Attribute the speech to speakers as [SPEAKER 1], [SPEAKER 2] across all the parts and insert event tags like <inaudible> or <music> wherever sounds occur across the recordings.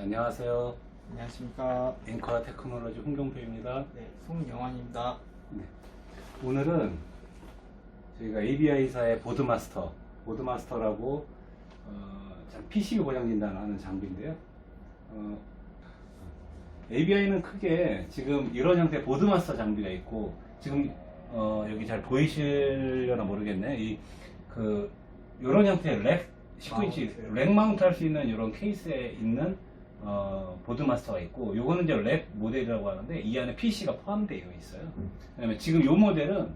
[SPEAKER 1] 네, 안녕하세요.
[SPEAKER 2] 안녕하십니까.
[SPEAKER 1] 앵커 테크놀로지 홍경표입니다.
[SPEAKER 2] 네, 송영환입니다.
[SPEAKER 1] 오늘은 저희가 ABI사의 보드마스터, 보드마스터라고 어, 참 PCB 고장 진단하는 장비인데요. 어, ABI는 크게 지금 이런 형태의 보드마스터 장비가 있고 지금 어, 여기 잘 보이시려나 모르겠네. 이그 이런 형태의 렉 19인치
[SPEAKER 2] 마운트.
[SPEAKER 1] 렉 마운트 할 수 있는 이런 케이스에 있는 어, 보드마스터가 있고 요거는 이제 렉 모델이라고 하는데 이 안에 PC가 포함되어 있어요. 그다음에 지금 요 모델은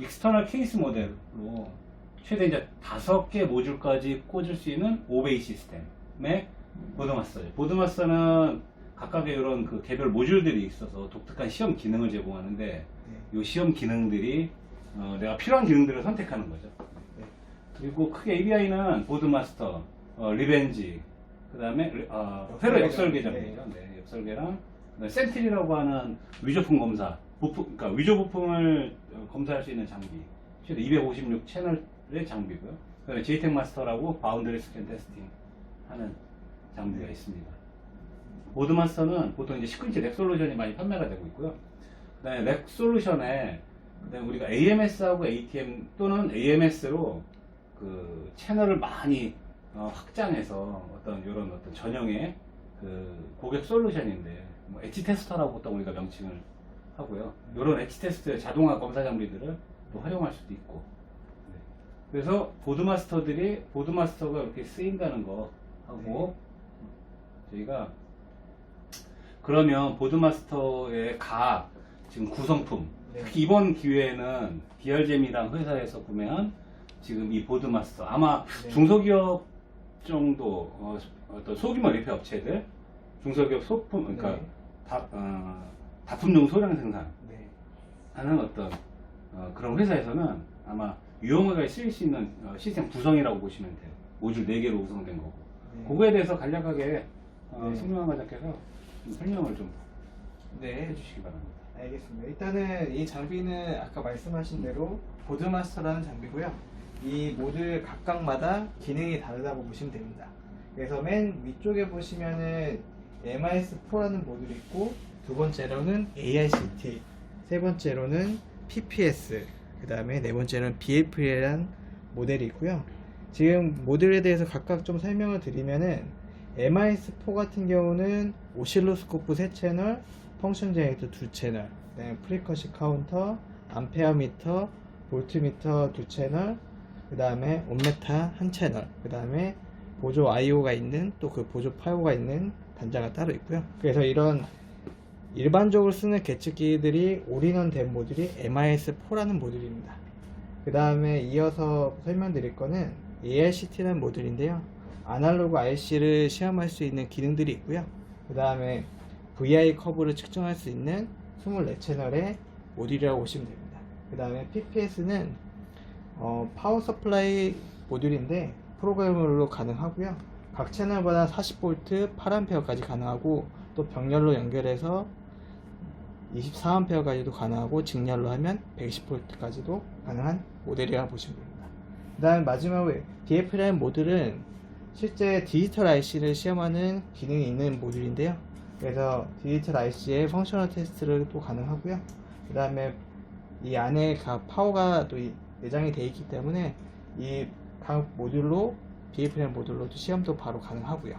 [SPEAKER 1] 익스터널 케이스 모델로 최대 이제 다섯 개 모듈까지 꽂을 수 있는 5베이 시스템의 보드마스터예요. 보드마스터는 각각의 이런 그 개별 모듈들이 있어서 독특한 시험 기능을 제공하는데
[SPEAKER 2] 네.
[SPEAKER 1] 이 시험 기능들이 어, 내가 필요한 기능들을 선택하는 거죠.
[SPEAKER 2] 네.
[SPEAKER 1] 그리고 크게 ABI는 보드마스터, 어, 리벤지, 그 다음에 어, 회로
[SPEAKER 2] 역설계장.
[SPEAKER 1] 역설계장이죠. 네, 역설계랑 그다음에 센트리라고 하는 위조품 검사, 부품, 그러니까 위조 부품을 어, 검사할 수 있는 장비, 최대 256 채널의 장비고요. 그다음에 JTEC 마스터라고 바운더리 스캔 테스팅 하는 장비가 있습니다. 보드마스터는 보통 이제 19인치 렉 솔루션이 많이 판매가 되고 있고요. 그다음에 렉 솔루션에 그다음에 우리가 AMS하고 ATM 또는 AMS로 그 채널을 많이 어, 확장해서 어떤 이런 어떤 전형의 그 고객 솔루션인데 뭐 엣지 테스터라고 보통 우리가 명칭을 하고요. 이런 엣지 테스트 자동화 검사 장비들을 또 활용할 수도 있고. 네. 그래서 보드마스터들이 보드마스터가 이렇게 쓰인다는 거 하고 저희가 그러면 보드마스터의 가 지금 구성품
[SPEAKER 2] 네.
[SPEAKER 1] 특히 이번 기회에는 디얼잼이랑 회사에서 구매한 지금 이 보드마스터 아마
[SPEAKER 2] 네.
[SPEAKER 1] 중소기업 정도 어, 떤 소규모 리페 업체들 중소기업 소품 그러니까
[SPEAKER 2] 네.
[SPEAKER 1] 다, 어, 다품종 소량 생산하는
[SPEAKER 2] 네.
[SPEAKER 1] 어떤 어, 그런 회사에서는 아마 유용하게 쓰일 수 있는 어, 시스템 구성이라고 보시면 돼요. 모듈 4개로 구성된 거고.
[SPEAKER 2] 네.
[SPEAKER 1] 그거에 대해서 간략하게 어,
[SPEAKER 2] 네.
[SPEAKER 1] 송명환 과장께서 좀 설명을 좀
[SPEAKER 2] 네.
[SPEAKER 1] 해주시기 바랍니다.
[SPEAKER 2] 알겠습니다. 일단은 이 장비는 아까 말씀하신 대로 보드마스터라는 장비고요. 이 모듈 각각마다 기능이 다르다고 보시면 됩니다. 그래서 맨 위쪽에 보시면은 MIS4라는 모듈이 있고 두 번째로는 AICT, 세 번째로는 PPS, 그 다음에 네 번째로는 BFL이라는 모델이 있고요. 지금 모듈에 대해서 각각 좀 설명을 드리면은 MIS4 같은 경우는 오실로스코프 3채널, 펑션 제네이터 2채널, 그다음에 프리커시 카운터, 암페어미터, 볼트미터 2채널, 그 다음에 온메타 1채널, 그 다음에 보조 IO가 있는 또 그 보조 파이오가 있는 단자가 따로 있고요. 그래서 이런 일반적으로 쓰는 계측기들이 올인원 된 모듈이 MIS4라는 모듈입니다. 그 다음에 이어서 설명드릴 거는 ARCT라는 모듈인데요. 아날로그 IC를 시험할 수 있는 기능들이 있고요. 그 다음에 VI 커브를 측정할 수 있는 24채널의 모듈이라고 보시면 됩니다. 그 다음에 PPS는 어, 파워 서플라이 모듈인데 프로그래머로 가능하고요. 각 채널마다 40V 8A까지 가능하고 또 병렬로 연결해서 24A까지도 가능하고 직렬로 하면 120V까지도 가능한 모델이라고 보시면 됩니다. 그 다음 마지막으로 DF라는 모듈은 실제 디지털 IC를 시험하는 기능이 있는 모듈인데요. 그래서 디지털 IC의 펑셔널 테스트를 또 가능하고요. 그 다음에 이 안에 각 파워가 또 이- 내장이 되어 있기 때문에 이 각 모듈로 BFM 모듈로도 시험도 바로 가능하고요.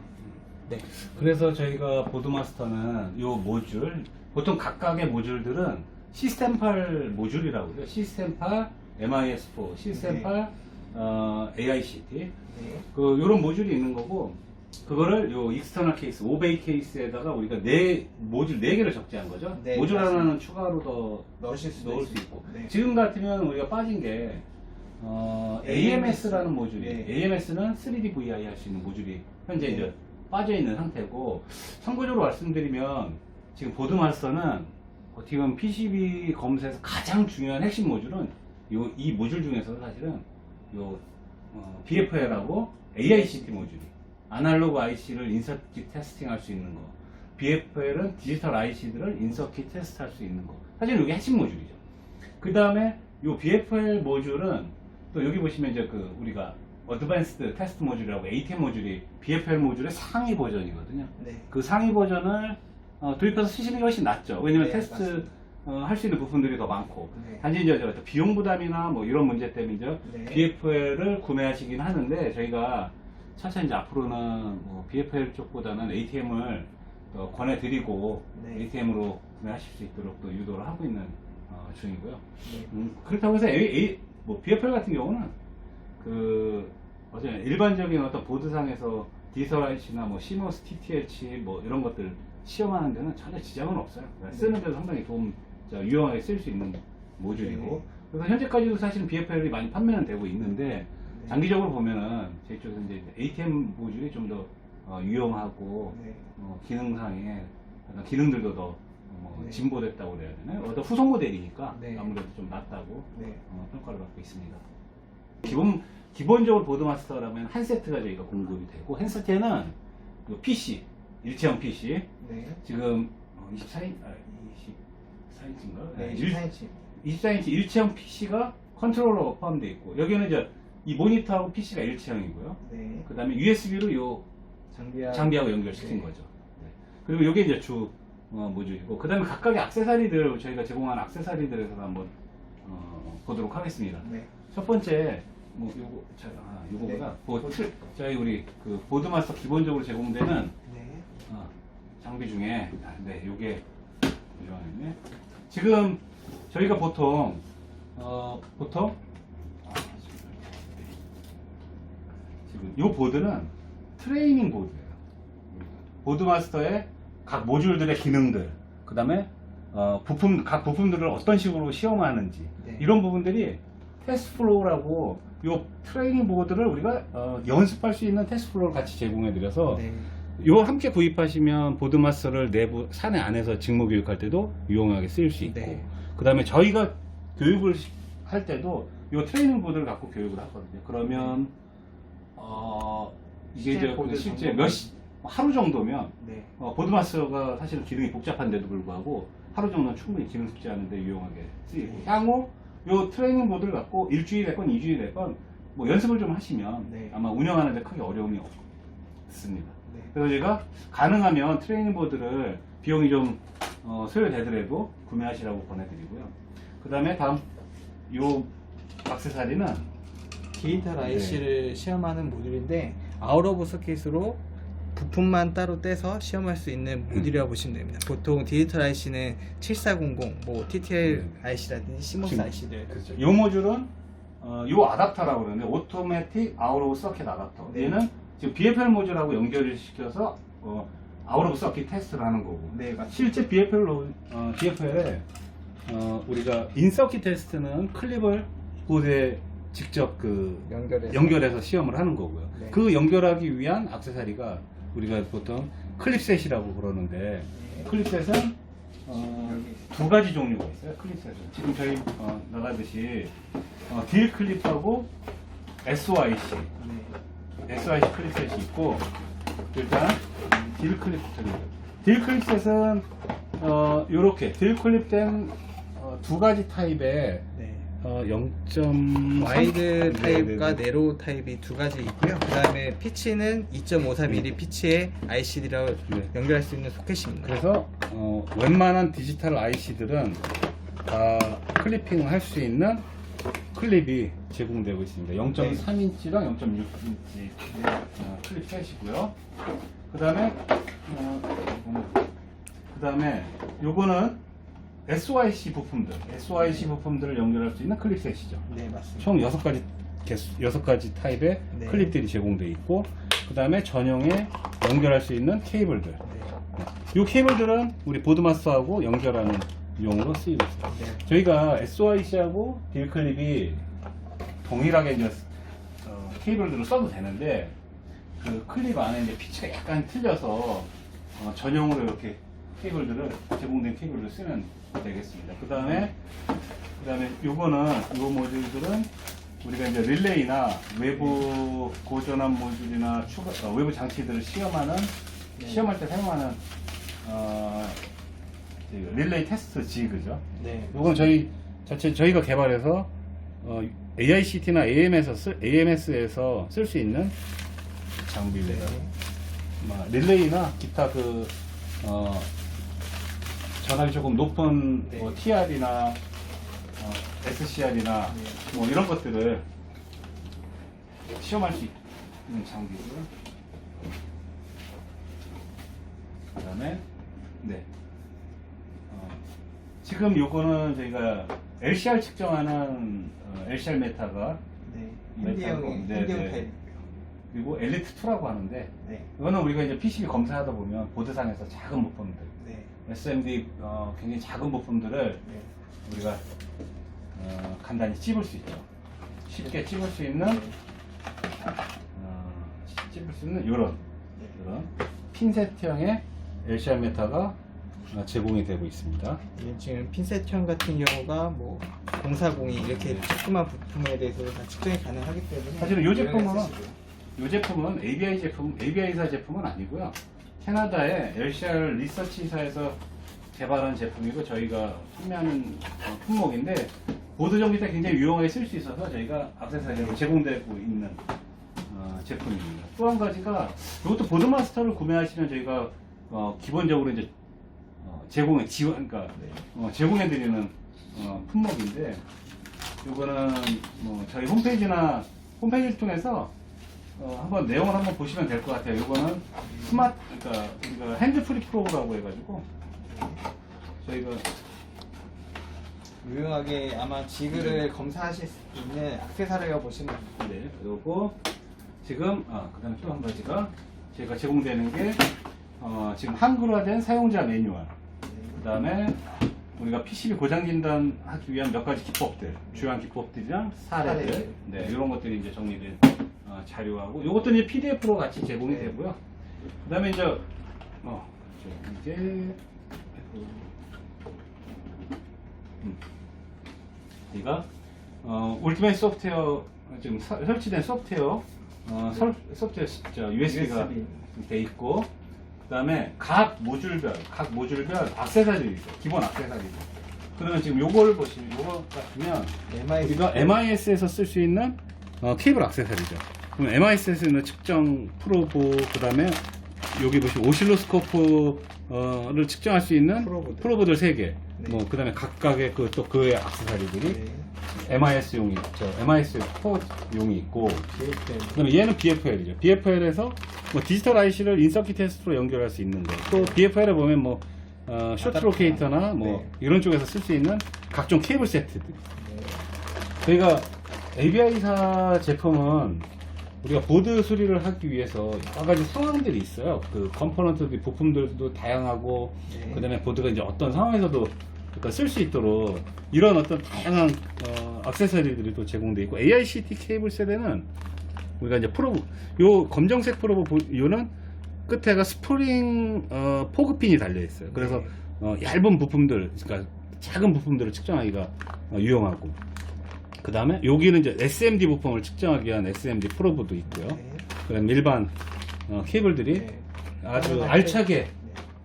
[SPEAKER 2] 네.
[SPEAKER 1] 그래서 저희가 보드마스터는 요 모듈 보통 각각의 모듈들은 시스템8 모듈이라고요. 시스템8 MIS4, 시스템8 어, AICT
[SPEAKER 2] 네.
[SPEAKER 1] 그 요런 모듈이 있는 거고 그거를 요 익스터널 케이스, 5베이 케이스에다가 우리가 네 모듈 4개를 적재한 거죠.
[SPEAKER 2] 네,
[SPEAKER 1] 모듈
[SPEAKER 2] 맞습니다.
[SPEAKER 1] 하나는 추가로 더
[SPEAKER 2] 넣으실 수도
[SPEAKER 1] 넣을 수
[SPEAKER 2] 있-
[SPEAKER 1] 있고
[SPEAKER 2] 네.
[SPEAKER 1] 지금 같으면 우리가 빠진 게 어, AMS라는 모듈이
[SPEAKER 2] 네.
[SPEAKER 1] AMS는 3D VI 할 수 있는 모듈이 현재
[SPEAKER 2] 네.
[SPEAKER 1] 이제 빠져 있는 상태고 참고적으로 말씀드리면 지금 보드마스터는 어떻게 보면 PCB 검사에서 가장 중요한 핵심 모듈은 요, 이 모듈 중에서 사실은 요 어, BFL하고 AICT 모듈이 아날로그 IC를 인서킷 테스팅 할 수 있는 거 BFL은 디지털 IC들을 인서킷 테스트 할 수 있는 거 사실 이게 핵심 모듈이죠 그 다음에 요 BFL 모듈은 또 여기 보시면 이제 그 우리가 어드밴스드 테스트 모듈이라고 ATM 모듈이 BFL 모듈의 상위 버전이거든요.
[SPEAKER 2] 네.
[SPEAKER 1] 그 상위 버전을 어, 도입해서 쓰시는 게 훨씬 낫죠. 왜냐면
[SPEAKER 2] 네,
[SPEAKER 1] 테스트. 어, 할 수 있는 부분들이 더 많고
[SPEAKER 2] 네.
[SPEAKER 1] 단지 이제 저 비용 부담이나 뭐 이런 문제 때문이죠.
[SPEAKER 2] 네.
[SPEAKER 1] BFL을 구매하시긴 하는데 저희가 차차 이제 앞으로는 뭐 BFL 쪽보다는 ATM을 더 권해드리고
[SPEAKER 2] 네.
[SPEAKER 1] ATM으로 구매하실 수 있도록 또 유도를 하고 있는 어, 중이고요.
[SPEAKER 2] 네.
[SPEAKER 1] 음, 그렇다고 해서 A, A- 뭐 BFL 같은 경우는 그 어제 일반적인 어떤 보드상에서 디지털IC나 뭐 CMOS, TTH 뭐 이런 것들 시험하는 데는 전혀 지장은 없어요. 그러니까 쓰는 데도 상당히 도움, 저, 유용하게 쓸 수 있는 모듈이고.
[SPEAKER 2] 네.
[SPEAKER 1] 그래서 현재까지도 사실은 BFL이 많이 판매는 되고 있는데
[SPEAKER 2] 네.
[SPEAKER 1] 장기적으로 보면은 저희 쪽에서 이제 ATM 모듈이 좀더 어, 유용하고
[SPEAKER 2] 네.
[SPEAKER 1] 어, 기능상에 약간 기능들도 더 어, 뭐
[SPEAKER 2] 네.
[SPEAKER 1] 진보됐다고 그래야 되나요? 어떤 후속 모델이니까
[SPEAKER 2] 네.
[SPEAKER 1] 아무래도 좀 낫다고
[SPEAKER 2] 네.
[SPEAKER 1] 어, 평가를 받고 있습니다. 기본 기본적으로 보드마스터라면 한 세트가 저희가 공급이 되고 한 세트에는 요 PC 일체형 PC
[SPEAKER 2] 네.
[SPEAKER 1] 지금 어, 24인 아 24인치인가?
[SPEAKER 2] 네. 24인치.
[SPEAKER 1] 24인치 일체형 PC가 컨트롤러가 포함되어 있고 여기는 이제 이 모니터하고 PC가 일체형이고요.
[SPEAKER 2] 네.
[SPEAKER 1] 그 다음에 USB로 요
[SPEAKER 2] 장비하
[SPEAKER 1] 장비하고 연결시킨
[SPEAKER 2] 네.
[SPEAKER 1] 거죠. 네. 그리고 이게 이제 주 어, 모듈이고 그 다음에 각각의 악세사리들 저희가 제공한 악세사리들에서 한번 어, 보도록 하겠습니다.
[SPEAKER 2] 네.
[SPEAKER 1] 첫 번째 뭐 요거 자, 아, 요거보다
[SPEAKER 2] 네.
[SPEAKER 1] 뭐 틀, 저희 우리 그 보드마스터 기본적으로 제공되는
[SPEAKER 2] 네.
[SPEAKER 1] 어, 장비 중에 아, 네 요게. 지금 저희가 보통 어, 보통 아, 요 보드는 트레이닝 보드예요. 보드마스터의 각 모듈들의 기능들, 그 다음에 어, 부품 각 부품들을 어떤 식으로 시험하는지
[SPEAKER 2] 네.
[SPEAKER 1] 이런 부분들이 테스트 플로우라고 요 트레이닝 보드를 우리가 어, 연습할 수 있는 테스트 플로우를 같이 제공해 드려서
[SPEAKER 2] 네.
[SPEAKER 1] 요 함께 구입하시면 보드마스터를 내부 사내 안에서 직무 교육할 때도 유용하게 쓰일 수 있고
[SPEAKER 2] 네.
[SPEAKER 1] 그 다음에 저희가 교육을 시- 할 때도 요 트레이닝 보드를 갖고 교육을 하거든요 그러면 어 이게
[SPEAKER 2] 실제
[SPEAKER 1] 이제
[SPEAKER 2] 보드
[SPEAKER 1] 실제? 몇 시, 하루 정도면
[SPEAKER 2] 네.
[SPEAKER 1] 어, 보드마스터가 사실은 기능이 복잡한데도 불구하고 하루 정도는 충분히 기능 숙지하는데 유용하게 쓰이고
[SPEAKER 2] 네.
[SPEAKER 1] 향후 요 트레이닝 보드를 갖고 일주일 했건 이주일 했건 뭐 연습을 좀 하시면
[SPEAKER 2] 네.
[SPEAKER 1] 아마 운영하는데 크게 어려움이 없습니다.
[SPEAKER 2] 네.
[SPEAKER 1] 그래서 제가 가능하면 트레이닝 보드를 비용이 좀 어, 소요되더라도 구매하시라고 권해드리고요. 그 다음에 다음 요 박스사리는
[SPEAKER 2] 디지털
[SPEAKER 1] 네.
[SPEAKER 2] IC를 시험하는 모듈인데 아웃 오브 서킷으로 부품만 따로 떼서 시험할 수 있는
[SPEAKER 1] 음.
[SPEAKER 2] 모듈이라고 보시면 됩니다. 보통 디지털 IC는 7400, 뭐 TTL
[SPEAKER 1] 네.
[SPEAKER 2] IC라든지 CMOS
[SPEAKER 1] 지금-
[SPEAKER 2] IC들
[SPEAKER 1] 그렇죠. 요 모듈은 어, 요 아답터라고 그러는데 오토매틱 아웃 오브 서킷 아답터.
[SPEAKER 2] 네.
[SPEAKER 1] 얘는 지금 BFL 모듈하고 연결을 시켜서 어, 아웃 오브 서킷 테스트를 하는 거고.
[SPEAKER 2] 네, 맞습니다.
[SPEAKER 1] 실제 BFL로 어, BFL에 어, 우리가 인서킷 테스트는 클립을 보드에 직접 그
[SPEAKER 2] 연결해서
[SPEAKER 1] 연결해서 시험을 하는 거고요.
[SPEAKER 2] 네.
[SPEAKER 1] 그 연결하기 위한 악세사리가 우리가 보통 클립셋이라고 그러는데
[SPEAKER 2] 네.
[SPEAKER 1] 클립셋은 어, 두 가지 종류가 있어요. 클립셋은 지금 저희 어, 나가듯이 어, 딜 클립하고 SOIC,
[SPEAKER 2] 네.
[SPEAKER 1] SOIC 클립셋이 있고 일단 딜 클립부터 딜 클립셋은 어, 요렇게 딜 클립된 어, 두 가지 타입의
[SPEAKER 2] 네.
[SPEAKER 1] 어, 0.3
[SPEAKER 2] 와이드 타입과
[SPEAKER 1] 네, 네, 네.
[SPEAKER 2] 네로우 타입이 두 가지 있고요. 그 다음에 피치는 2.54mm 피치에 ICD랑
[SPEAKER 1] 네.
[SPEAKER 2] 연결할 수 있는 소켓입니다.
[SPEAKER 1] 그래서 어, wen만한 디지털 IC들은 다 클리핑을 할 수 있는 클립이 제공되고 있습니다. 0.3인치랑 0.6인치 어, 클립 셋이고요. 그 다음에 그 다음에 요거는 SOIC 부품들, SOIC 부품들을 연결할 수 있는 클립 셋이죠.
[SPEAKER 2] 네, 맞습니다.
[SPEAKER 1] 총 6가지 개수, 6가지 타입의
[SPEAKER 2] 네.
[SPEAKER 1] 클립들이 제공되어 있고 그 다음에 전용에 연결할 수 있는 케이블들
[SPEAKER 2] 네.
[SPEAKER 1] 이 케이블들은 우리 보드마스터하고 연결하는 용으로 쓰이고 있습니다.
[SPEAKER 2] 네.
[SPEAKER 1] 저희가 SOIC하고 딜클립이 동일하게 이제 어, 케이블들을 써도 되는데 그 클립 안에 이제 피치가 약간 틀려서 어, 전용으로 이렇게 케이블들을 제공된 케이블을 쓰면 되겠습니다. 그 다음에 그 다음에 요거는 요 모듈들은 우리가 이제 릴레이나 외부 고전압 모듈이나 추가 어, 외부 장치들을 시험하는
[SPEAKER 2] 네.
[SPEAKER 1] 시험할 때 사용하는 어, 그 릴레이 테스트 지그죠.
[SPEAKER 2] 네.
[SPEAKER 1] 요건 저희 자체 저희가 개발해서 어, AICT나 AM에서 쓸, AMS에서 쓸 수 있는 장비입니다.
[SPEAKER 2] 네.
[SPEAKER 1] 뭐, 릴레이나 기타 그 어, 전압이 조금 높은
[SPEAKER 2] 네.
[SPEAKER 1] 뭐 TR이나 어, SCR이나
[SPEAKER 2] 네.
[SPEAKER 1] 뭐 이런 것들을 시험할 수 있는 장비고요. 그 다음에 네. 어, 지금 요거는 저희가 LCR 측정하는 어, LCR 메타가
[SPEAKER 2] 네. 핸디형의
[SPEAKER 1] 네,
[SPEAKER 2] 핸디형
[SPEAKER 1] 네. 그리고 엘리트 2라고 하는데
[SPEAKER 2] 네.
[SPEAKER 1] 이거는 우리가 이제 PCB 검사하다 보면 보드상에서 작은
[SPEAKER 2] 네.
[SPEAKER 1] SMD 어, 굉장히 작은 부품들을
[SPEAKER 2] 네.
[SPEAKER 1] 우리가 어, 간단히 찝을 수 있죠. 쉽게 찝을 수 있는
[SPEAKER 2] 네.
[SPEAKER 1] 어, 찝을 수 있는 이런
[SPEAKER 2] 네.
[SPEAKER 1] 이런 핀셋형의 LCR 메타가 어, 제공이 되고 있습니다.
[SPEAKER 2] 이게 지금 핀셋형 같은 경우가 뭐 040이 이렇게 조그만 부품에 대해서 다 측정이 가능하기 때문에
[SPEAKER 1] 사실은 이 제품은. 이 제품은 ABI 제품, ABI사 제품은 아니고요. 캐나다의 LCR 리서치사에서 개발한 제품이고 저희가 판매하는 어, 품목인데 보드 정비 때 굉장히 유용하게 쓸 수 있어서 저희가 악세사리로 제공되고 있는 어, 제품입니다. 또 한 가지가 이것도 보드 마스터를 구매하시면 저희가 어, 기본적으로 이제 어, 제공해 지원, 그러니까
[SPEAKER 2] 네.
[SPEAKER 1] 어, 제공해 드리는 어, 품목인데 이거는 뭐 저희 홈페이지나 홈페이지를 통해서 어, 한번 내용을 한번 보시면 될 것 같아요. 이거는 스마트, 그러니까 우리가 핸드프리 프로라고 해가지고 저희가
[SPEAKER 2] 유용하게 아마 지그를 검사하실 수 있는 액세서리라고 보시면 됩니다.
[SPEAKER 1] 네, 그리고 지금 아 그다음에 또 한 가지가 제가 제공되는 게 어, 지금 한글화된 사용자 매뉴얼.
[SPEAKER 2] 네.
[SPEAKER 1] 그다음에 우리가 PCB 고장 진단하기 위한 몇 가지 기법들, 주요한 기법들이랑 사례들,
[SPEAKER 2] 사례들.
[SPEAKER 1] 네 이런 것들이 이제 정리된 어, 자료하고 이것도 이제 PDF로 같이 제공이
[SPEAKER 2] 네.
[SPEAKER 1] 되고요. 그다음에 이제 어 저, 이제 음. 이가 어, 울티메이트 소프트웨어 지금 서- 설치된 소프트웨어 어, 설, 소프트웨어 저 USB가
[SPEAKER 2] USB.
[SPEAKER 1] 돼 있고 그다음에 각 모듈별 각 모듈별 액세서리죠 기본 액세서리죠 그러면 지금 요걸 보시면 요거 같으면
[SPEAKER 2] MI
[SPEAKER 1] 우리가 MIS에서 쓸 수 있는 어, 케이블 액세서리죠 그럼 MIS에서는 측정 프로보 그 다음에 여기 보시면 오실로스코프를 측정할 수 있는
[SPEAKER 2] 프로보들.
[SPEAKER 1] 프로보들 3개
[SPEAKER 2] 네.
[SPEAKER 1] 뭐 그 다음에 각각의 그 또 그의 액세서리들이
[SPEAKER 2] 네.
[SPEAKER 1] MIS용이 있죠 MIS4용이 있고
[SPEAKER 2] BFM.
[SPEAKER 1] 그다음에 얘는 BFL이죠. BFL에서 뭐 디지털 IC를 인서키 테스트로 연결할 수 있는 거. 또 BFL에 보면 뭐 어, 쇼트
[SPEAKER 2] 아답터.
[SPEAKER 1] 로케이터나 뭐
[SPEAKER 2] 네.
[SPEAKER 1] 이런 쪽에서 쓸 수 있는 각종 케이블 세트들.
[SPEAKER 2] 네.
[SPEAKER 1] 저희가 ABI사 제품은 우리가 보드 수리를 하기 위해서 여러 가지 상황들이 있어요. 그 컴포넌트 부품들도 다양하고
[SPEAKER 2] 네.
[SPEAKER 1] 그 다음에 보드가 이제 어떤 상황에서도 쓸수 있도록 이런 어떤 다양한 어, 액세서리들이 또 제공돼 있고 AICT 케이블 세대는 우리가 이제 프로브 요 검정색 프로브 보- 요는 끝에가 스프링 어, 포그핀이 달려 있어요. 그래서
[SPEAKER 2] 네.
[SPEAKER 1] 어, 얇은 부품들, 그러니까 작은 부품들을 측정하기가 어, 유용하고 그 다음에 여기는 이제 SMD 부품을 측정하기 위한 SMD 프로브도 있고요.
[SPEAKER 2] 네.
[SPEAKER 1] 그다음 일반 어, 케이블들이
[SPEAKER 2] 네.
[SPEAKER 1] 아주
[SPEAKER 2] 네.
[SPEAKER 1] 알차게
[SPEAKER 2] 네.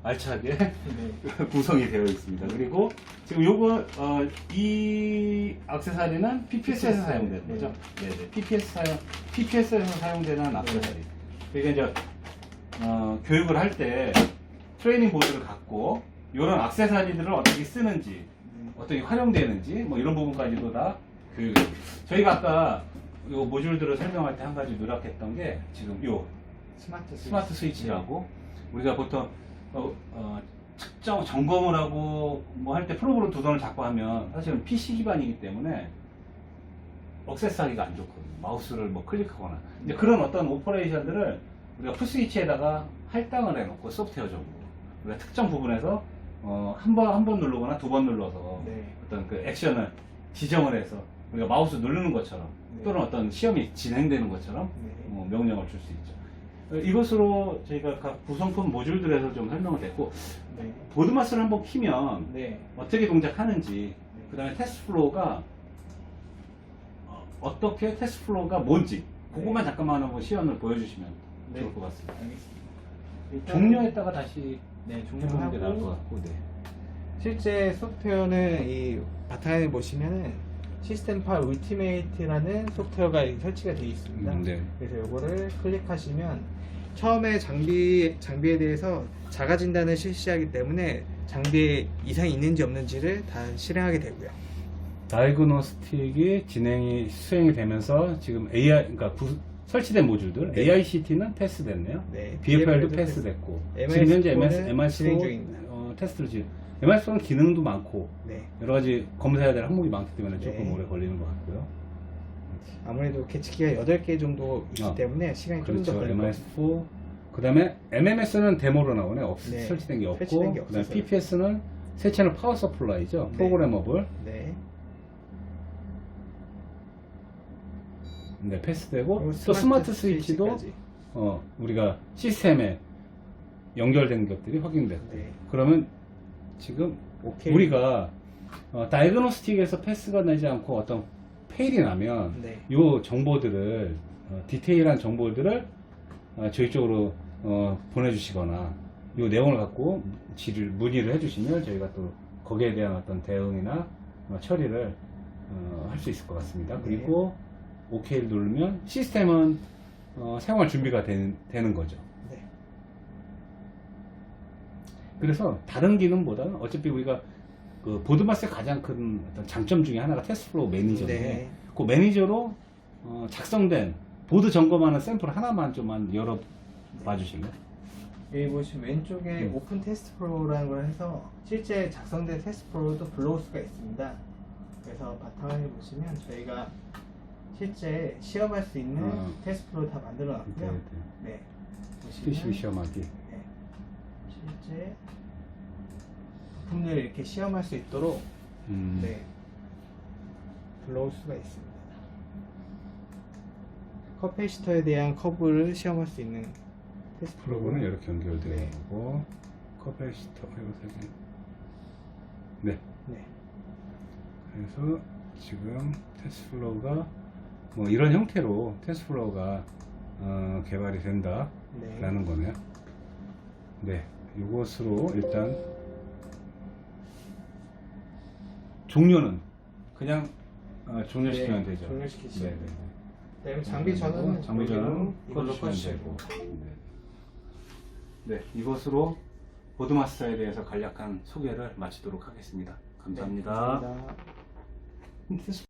[SPEAKER 1] 알차게
[SPEAKER 2] 네. <laughs>
[SPEAKER 1] 구성이 되어 있습니다. 그리고 지금 요거 어, 이 액세서리는 PPS에서
[SPEAKER 2] PPS.
[SPEAKER 1] 사용되는
[SPEAKER 2] 네.
[SPEAKER 1] 거죠. 네 네. PPS 사용 PPS에서 사용되는 액세서리. 그러니까 이제 어, 교육을 할 때 트레이닝 보드를 갖고 이런 액세서리들을 어떻게 쓰는지
[SPEAKER 2] 네.
[SPEAKER 1] 어떻게 활용되는지 뭐 이런 부분까지도 다 교육. 저희가 아까 요 모듈들을 설명할 때 한 가지 누락했던 게 지금 요
[SPEAKER 2] 스마트 스위치.
[SPEAKER 1] 스마트 스위치라고 우리가 보통 어, 어, 측정 점검을 하고 뭐 할 때 프로그램 두 손을 잡고 하면 사실은 PC 기반이기 때문에 억세스하기가 안 좋거든요. 마우스를 뭐 클릭하거나 이제 그런 어떤 오퍼레이션들을 우리가 풀스위치에다가 할당을 해놓고 소프트웨어적으로 우리가 특정 부분에서 어, 한 번 한 번 누르거나 두 번 눌러서
[SPEAKER 2] 네.
[SPEAKER 1] 어떤 그 액션을 지정을 해서 우리가 마우스 누르는 것처럼
[SPEAKER 2] 네.
[SPEAKER 1] 또는 어떤 시험이 진행되는 것처럼
[SPEAKER 2] 네.
[SPEAKER 1] 뭐 명령을 줄 수 있죠. 어, 이것으로 저희가 각 구성품 모듈들에서 좀 설명을 됐고
[SPEAKER 2] 네.
[SPEAKER 1] 보드마스를 한번 키면
[SPEAKER 2] 네.
[SPEAKER 1] 어떻게 동작하는지
[SPEAKER 2] 네.
[SPEAKER 1] 그 다음에 테스트 플로우가 어, 떻게 테스트 플로우가 뭔지 그것만 잠깐만 한번 시연을 보여주시면
[SPEAKER 2] 네.
[SPEAKER 1] 좋을 것 같습니다.
[SPEAKER 2] 알겠습니다.
[SPEAKER 1] 따가 다시
[SPEAKER 2] 네,
[SPEAKER 1] 해보는 게 나을 것 같고 네.
[SPEAKER 2] 실제 소프트웨어는 이 바탕에 보시면은 시스템8 울티메이트라는 소프트웨어가 설치가 되어 있습니다.
[SPEAKER 1] 음, 네.
[SPEAKER 2] 그래서 이거를 클릭하시면 처음에 장비 장비에 대해서 자가 진단을 실시하기 때문에 장비에 이상이 있는지 없는지를 다 실행하게 되고요.
[SPEAKER 1] 다이그노스틱이 진행이 수행이 되면서 지금 AI 그러니까 구- 설치된 모듈들
[SPEAKER 2] 네.
[SPEAKER 1] AICT는 패스됐네요.
[SPEAKER 2] 네,
[SPEAKER 1] BFR도
[SPEAKER 2] BFR도
[SPEAKER 1] 패스됐고
[SPEAKER 2] MS4
[SPEAKER 1] 지금 현재
[SPEAKER 2] 는
[SPEAKER 1] MS, MS4
[SPEAKER 2] 진행 중입니다.
[SPEAKER 1] 어, 테스트를 지금 MS4는 기능도 많고
[SPEAKER 2] 네.
[SPEAKER 1] 여러 가지 검사해야 될 항목이 많기 때문에 조금
[SPEAKER 2] 네.
[SPEAKER 1] 오래 걸리는 것 같고요.
[SPEAKER 2] 아무래도 캐치키가 8개 정도 있기
[SPEAKER 1] 아,
[SPEAKER 2] 때문에 시간이 좀 더
[SPEAKER 1] 그렇죠.
[SPEAKER 2] 걸릴 거예요.
[SPEAKER 1] MS4 그다음에 MMS는 데모로 나오네. 없,
[SPEAKER 2] 네,
[SPEAKER 1] 설치된 게 없고
[SPEAKER 2] 설치된 게
[SPEAKER 1] 그다음에
[SPEAKER 2] 없어서요.
[SPEAKER 1] PPS는 세 채널 파워 서플라이죠.
[SPEAKER 2] 네.
[SPEAKER 1] 프로그래머블.
[SPEAKER 2] 네.
[SPEAKER 1] 네, 패스되고
[SPEAKER 2] 그리고
[SPEAKER 1] 또 스마트 스위치도
[SPEAKER 2] 스위치까지.
[SPEAKER 1] 어, 우리가 시스템에 연결된 것들이 확인됐고
[SPEAKER 2] 네.
[SPEAKER 1] 그러면 지금
[SPEAKER 2] 오케이.
[SPEAKER 1] 우리가 어, 다이그노스틱에서 패스가 나지 않고 어떤 페일이 나면
[SPEAKER 2] 네.
[SPEAKER 1] 이 정보들을 어, 디테일한 정보들을 어, 저희 쪽으로 어, 보내주시거나 이 내용을 갖고 질을 문의를 해주시면 저희가 또 거기에 대한 어떤 대응이나 어, 처리를 어, 할 수 있을 것 같습니다.
[SPEAKER 2] 네.
[SPEAKER 1] 그리고 OK를 누르면 시스템은 어, 사용할 준비가 된- 되는 거죠.
[SPEAKER 2] 네.
[SPEAKER 1] 그래서 다른 기능보다는 어차피 우리가 그 보드마스의 가장 큰 어떤 장점 중에 하나가 테스트 플로우 매니저인데
[SPEAKER 2] 네.
[SPEAKER 1] 그 매니저로 어, 작성된 보드 점검하는 샘플 하나만 좀만 열어 봐주실래요?
[SPEAKER 2] 여기 보시면 왼쪽에
[SPEAKER 1] 음.
[SPEAKER 2] 오픈 테스트 프로라는 걸 해서 실제 작성된 테스트 프로도 불러올 수가 있습니다. 그래서 바탕을 보시면 저희가 실제 시험할 수 있는
[SPEAKER 1] 어.
[SPEAKER 2] 테스트 프로 다 만들어 놨고요. 네.
[SPEAKER 1] PCB
[SPEAKER 2] 보시면
[SPEAKER 1] 시험하기.
[SPEAKER 2] 네. 실제 부품들을 이렇게 시험할 수 있도록
[SPEAKER 1] 음,
[SPEAKER 2] 네. 불러올 수가 있습니다. 커패시터에 대한 커브를 시험할 수 있는 테스트
[SPEAKER 1] 프로그는 이렇게 연결되어
[SPEAKER 2] 네.
[SPEAKER 1] 있고 커패시터 이거 되게 네.
[SPEAKER 2] 네.
[SPEAKER 1] 그래서 지금 테스트 플로우가 뭐 이런 형태로 테스트 플로우가 어, 개발이 된다라는
[SPEAKER 2] 네.
[SPEAKER 1] 거네요. 네, 이것으로 일단 종료는 그냥 어, 종료시키면
[SPEAKER 2] 네,
[SPEAKER 1] 되죠.
[SPEAKER 2] 종료시키시면
[SPEAKER 1] 네, 네, 네.
[SPEAKER 2] 그다음에 장비 전원은
[SPEAKER 1] 장비 전원은
[SPEAKER 2] 이걸로 꺼주시고.
[SPEAKER 1] 되고. 네. 네, 이것으로 보드마스터에 대해서 간략한 소개를 마치도록 하겠습니다. 감사합니다.
[SPEAKER 2] 네, 감사합니다.